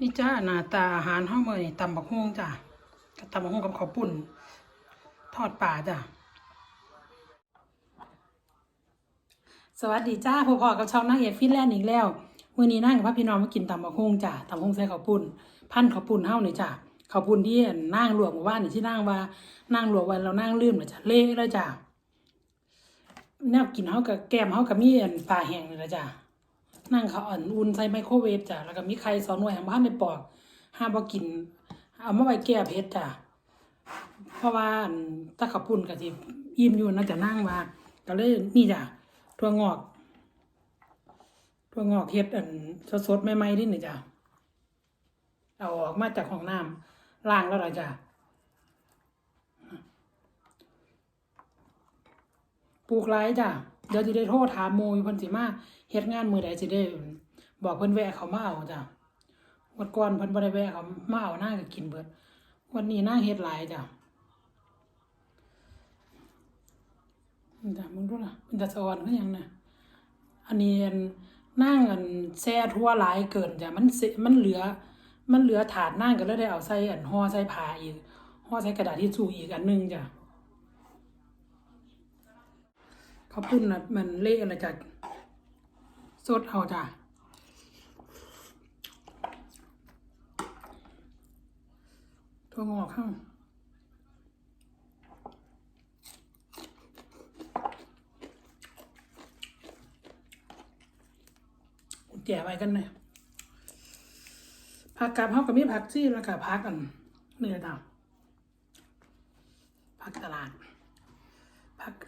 นี่จ้าหน้าตาอาหารห้องมือนี่ตำบักฮวงจ้ะกับตำบักฮวงกับข้าวปุ้นทอดปลาจ้ะสวัสดีจ้าพ่อๆกับช่องนางเอกฟินแลนด์อีกแล้วมื้อนี้นั่งกับพระพี่น้องมากินตำบักฮวงจ้ะตำบักฮวงใส่ข้าวปุ้นพันข้าวปุ้นเฮานี่จ้ะข้าวปุ้นที่นั่งลวกหมู่บ้านนี่ที่นั่งว่านั่งลวกไว้เรานั่งลืมน่ะจ้ะเละเลยจ้ะแนวกินเฮากับแก้มเฮากับมีอันปลาแห้งนี่ล่ะจ้ะ นั่งเขาอ่อนอุ่นใส่ไมโครเวฟจ้ะแล้วก็มีไข่สองหน่วยของบ้านในปอกห้ามบ่กิน เอามาไว้แก้เผ็ดจ้ะเพราะว่าตะขับปุ่นก็สิอิ่มอยู่น่าจะนั่งมาก็เลยนี่จ้ะถั่วงอกถั่วงอกเฮ็ดอันสดๆใหม่ๆนี่นี่จ้ะเอาออกมาจากห้องน้ำล้างแล้วล่ะจ้ะ ลูกหลายจ้ะเดี๋ยวสิได้โทรถามโมอยู่เพิ่นสิมาเฮ็ดงานมื้อใดสิได้ บอกเพิ่นแวะเขามาเอาจ้ะวันก่อนเพิ่นบ่ได้แวะเขามาเอาหน้าก็กินเบิดวันนี้หน้าเฮ็ดหลายจ้ะจ้ะมึงดูล่ะมันจะสอนคือหยังน่ะอันนี้อันนั่งอันแซ่ทั่วหลายเกินจ้ะมันเสมันเหลือ มันเหลือถาดนั่งก็เลยได้เอาใส่อันห่อใส่ผ้าอีกห่อใส่กระดาษทิชชู่อีกอันนึงจ้ะ ข้าวปุ้นนะมันเละอะไรจ้ะสดเอาจ้ะถั่วงอกข้างแจกไว้กันเลยผักกับเฮากับมีผักซี่แล้วก็ผักกันเนื้อดาวผักตลาด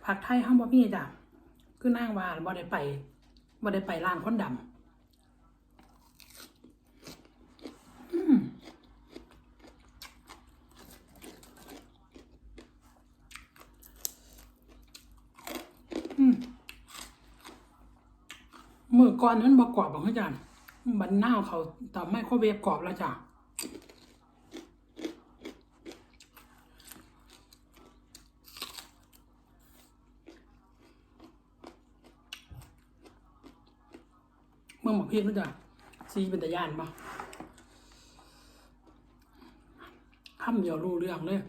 ผักไทยห้ามบ่มีจ้ะคือนั่งว่าบ่ได้ไปบ่ได้ไปร้านคนดำอืมอืมมือก่อนนั้นบ่กรอบบ่คือจันบันหน้าวเขาตำไมโครเวฟกรอบแล้วจ้ะ เมื่อหมอพีกแล้วจ้ะซีเป็นตะยานปะคำเดียวรู้เรื่องเลย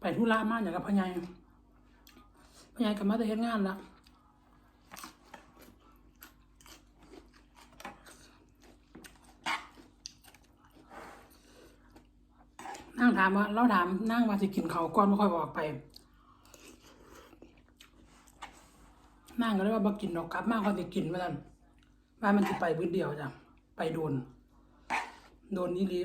ไปธุระมากอย่างกับพญายพญายกลับมาแต่เฮ็ดงานละนั่ง ถามว่าเราถามนั่งมาสิกินเขาก่อนไม่ค่อยบอกไปนั่งก็เลยว่าบอกินดอกกลับ มากกว่าสิกินมาท่านว่ามันจะไปพื้นเดียวจ้ะไปโดน โดนนี่ลี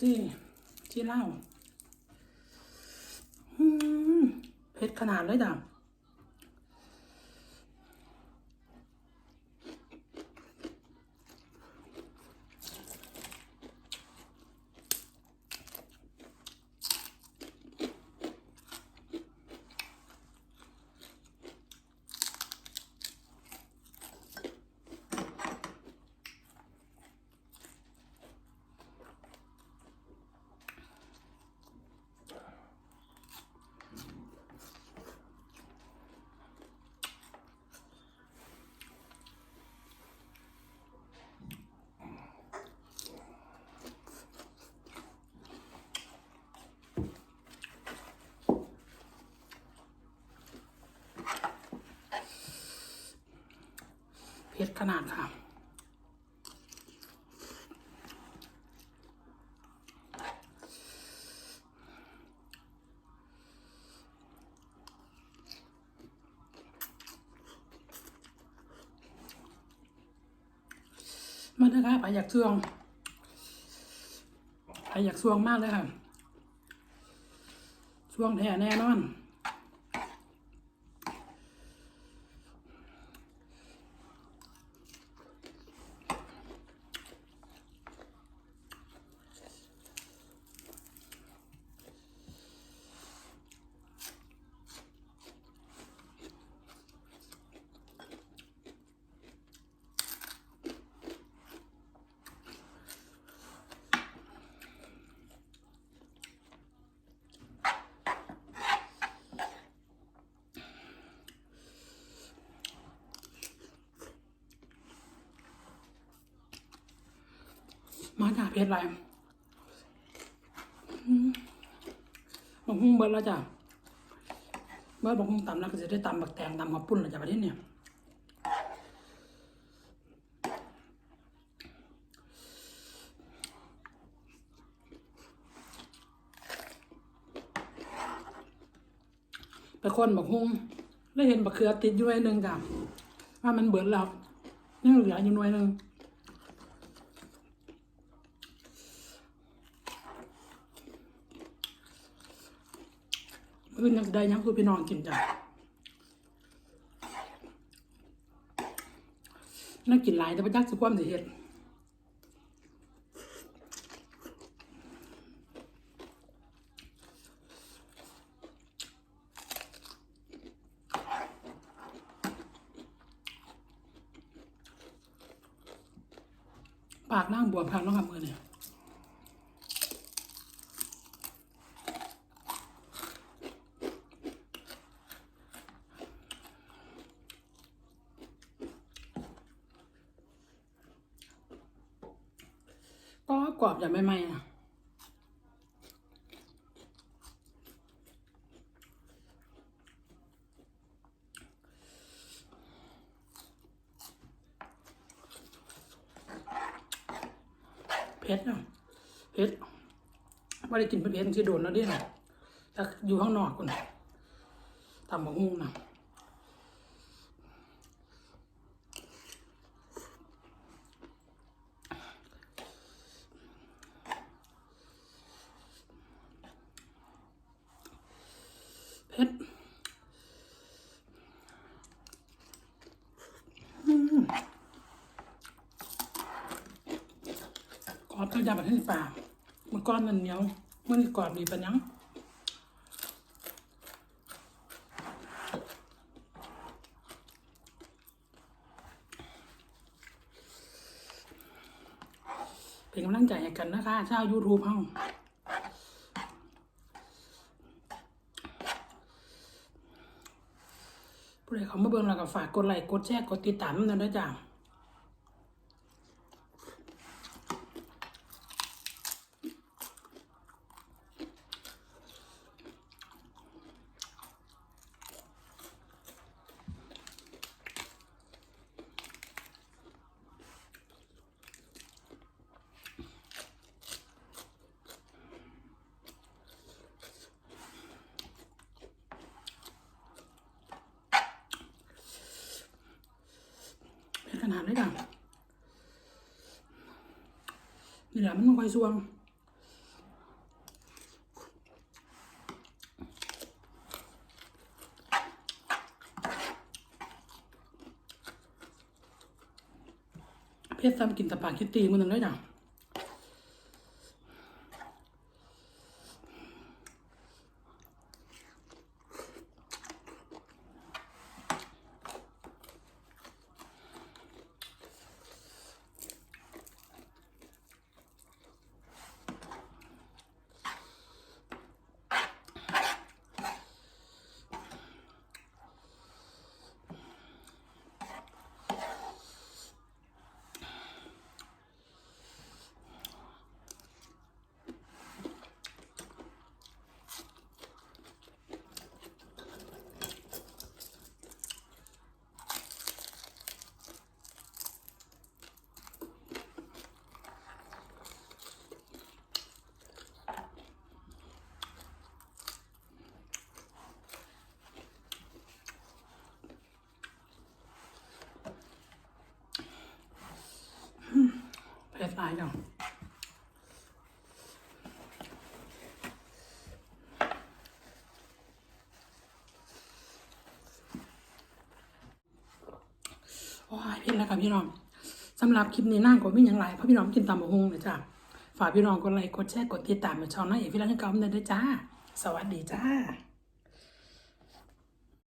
ที่ที่เล่าเผ็ดขนาดเลยจ้ะ เผ็ดขนาดค่ะมาเถอะค่ะไปอยากซวงไปอยากซวงมากเลยค่ะซวงแท้แน่นอน มาจ้าเพชรไรอืมบักฮุ้งเบิร์ดแล้วจ้ะเบิร์บักฮุ้งตำแล้วก็จะได้ตำบักแตงตำข้าวปุ้นแล้วจ้ะประเทศเนี่ยไปคนบักฮุ้งได้เห็นบักเขือติดอยู่หน่วยหนึ่งจ้ะว่ามันเบิดแล้วยังเหลืออยู่หน่วยหนึ่ง อื่นยังได้ยังคือพี่น้องกินจ้ะน่ากินหลายแต่พระจักสุความสิเฮ็ดปากนั่งบวมพังน้องกับมือเนี่ย กรอบอย่างไม่ไหม้นะเผ็ดนาะเผ็ดไม่ได้กินเผ็ดๆที่โดนแล้วเดินะแต่อยู่ข้างนอกคนทำบะฮุ่งนะ เผ็ดอืม กรอบก็ยำแบบที่ป่ามันก้อนมันเหนียวมันกรอบดีปะยังเป็นกำลังใจให้กันนะคะชาวยูทูบเฮาผู้ใดเขามาเบิ่งแล้วก็ฝากกดไลค์กดแชร์กดติดตามนั่นด้วยจ้า หาดได้จ้ะนี่แหละมันต้องคอยซวงเพศซ้ำกินตะปาคิตตีมันนึงได้จ้ะ เพชรตายจ้ะโอ้ยเพชรแล้วค่ะพี่น้องสำหรับคลิปนี้นั่งก็ไม่ยังไรเพราะพี่น้องกินตำบะฮงเลยจ้ะฝากพี่น้องกดไลค์กดแชร์กดติดตามมาช่องน้าเอกพี่รักให้กำเนิดด้วยจ้า สวัสดีจ้า